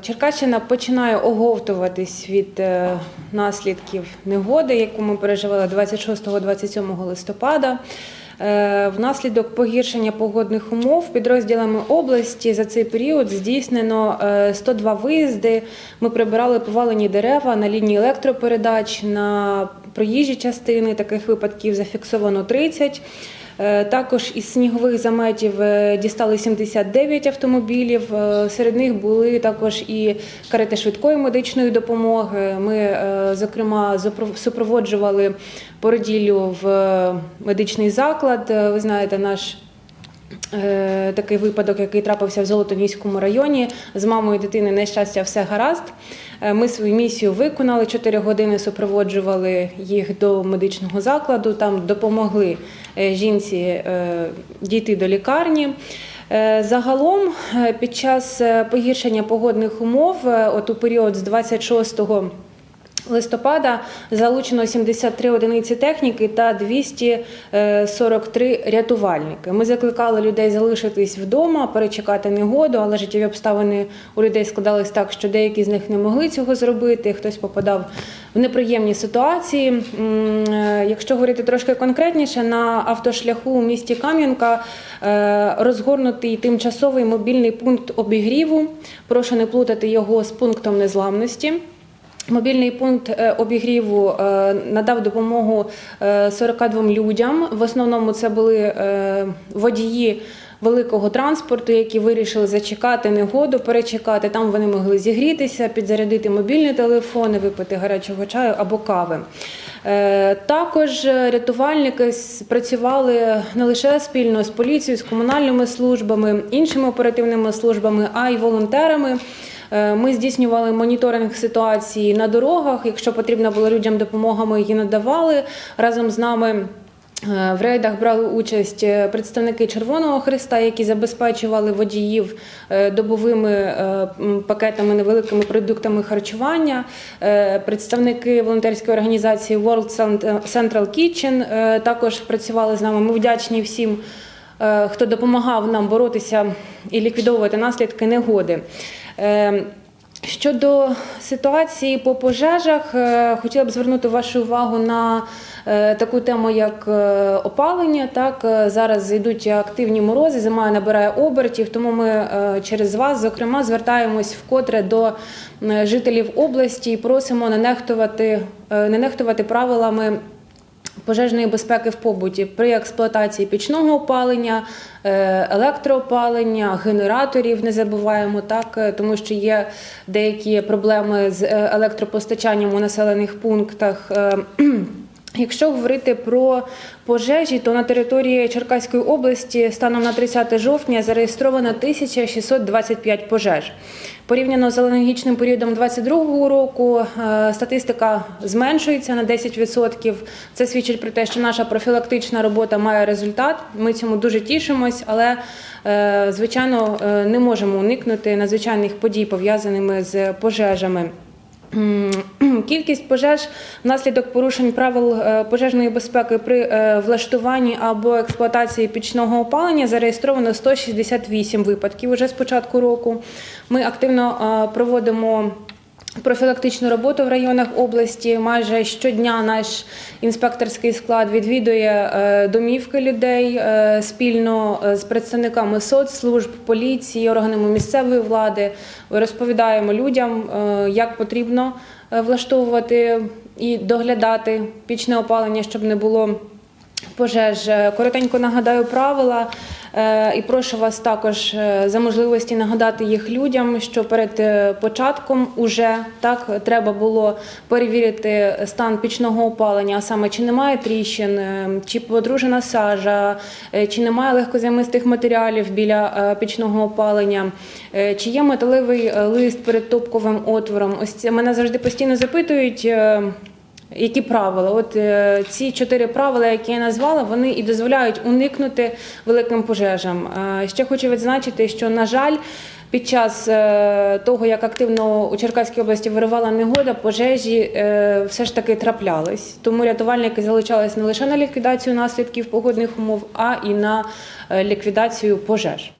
Черкащина починає оговтуватись від е, наслідків негоди, яку ми переживали 26-27 листопада. Е, Внаслідок погіршення погодних умов підрозділами області за цей період здійснено е, 102 виїзди. Ми прибирали повалені дерева на лінії електропередач, на проїжджі частини. Таких випадків зафіксовано 30. Е, Також із снігових заметів е, дістали 79 автомобілів. Е, Серед них були також і карети швидкої медичної допомоги. Ми, зокрема, супроводжували породіллю в медичний заклад. Ви знаєте, наш Такий випадок, який трапився в Золотоніському районі. З мамою дитини на щастя все гаразд. Е, Ми свою місію виконали. Чотири години супроводжували їх до медичного закладу. Там допомогли е, жінці е, дійти до лікарні. Е, Загалом, е, під час е, погіршення погодних умов, е, от у період з 26 листопада залучено 73 одиниці техніки та 243 рятувальники. Ми закликали людей залишитись вдома, перечекати негоду, але життєві обставини у людей складались так, що деякі з них не могли цього зробити. Хтось попадав в неприємні ситуації. Е, Якщо говорити трошки конкретніше, на автошляху у місті Кам'янка е, розгорнутий тимчасовий мобільний пункт обігріву. Прошу не плутати його з пунктом незламності. Мобільний пункт е, обігріву е, надав допомогу е, 42 людям. В основному це були е, водії великого транспорту, які вирішили зачекати негоду, перечекати. Там вони могли зігрітися, підзарядити мобільні телефони, випити гарячого чаю або кави. Е, Також рятувальники працювали не лише спільно з поліцією, з комунальними службами, іншими оперативними службами, а й волонтерами. Е, Ми здійснювали моніторинг ситуації на дорогах. Якщо потрібна була людям допомога, ми її надавали разом з нами. е, В рейдах брали участь е, представники Червоного Христа, які забезпечували водіїв добовими пакетами невеликими продуктами харчування. Представники волонтерської організації World Central Kitchen також працювали з нами. Ми вдячні всім хто допомагав нам боротися і ліквідовувати наслідки негоди. Е, Щодо ситуації по пожежах, е, хотіла б звернути вашу увагу на е, таку тему, як е, опалення. Так зараз йдуть активні морози, зима набирає обертів, тому ми через вас, зокрема, звертаємось вкотре до жителів області і просимо не нехтувати, не нехтувати правилами пожежної безпеки в побуті при експлуатації пічного опалення, е, електроопалення, генераторів. Не забуваємо так, е, тому що є деякі проблеми з е, електропостачанням у населених пунктах. Якщо говорити про пожежі, то на території Черкаської області станом на 30 жовтня зареєстровано 1625 пожеж. Порівняно з аналогічним періодом 2022 року е, статистика зменшується на 10%. Це свідчить про те, що наша профілактична робота має результат. Ми цьому дуже тішимось, але е, звичайно е, не можемо уникнути надзвичайних подій пов'язаними з пожежами. Кількість пожеж внаслідок порушень правил е, пожежної безпеки при е, влаштуванні або експлуатації пічного опалення зареєстровано 168 випадків уже з початку року. Ми активно е, проводимо. Профілактичну роботу в районах області майже щодня наш інспекторський склад відвідує е, домівки людей е, спільно е, з представниками соцслужб, поліції, органами місцевої влади. Розповідаємо людям, як потрібно влаштовувати і доглядати пічне опалення, щоб не було пожеж. Коротенько нагадаю правила і прошу вас також е, за можливості нагадати їх людям, що перед е, початком уже так треба було перевірити стан пічного опалення, а саме чи немає тріщин, е, чи подружена сажа, е, чи немає легкозаймистих матеріалів біля е, пічного опалення, е, чи є металевий е, лист перед топковим отвором. Ось мене завжди постійно запитують. Які правила? От е, ці чотири правила, які я назвала, вони і дозволяють уникнути великим пожежам. Е, ще хочу відзначити, що на жаль. Під час е, того, як активно у Черкаській області виривала негода, пожежі е, все ж таки траплялись. Тому рятувальники залучались не лише на ліквідацію наслідків погодних умов, а і на е, ліквідацію пожеж.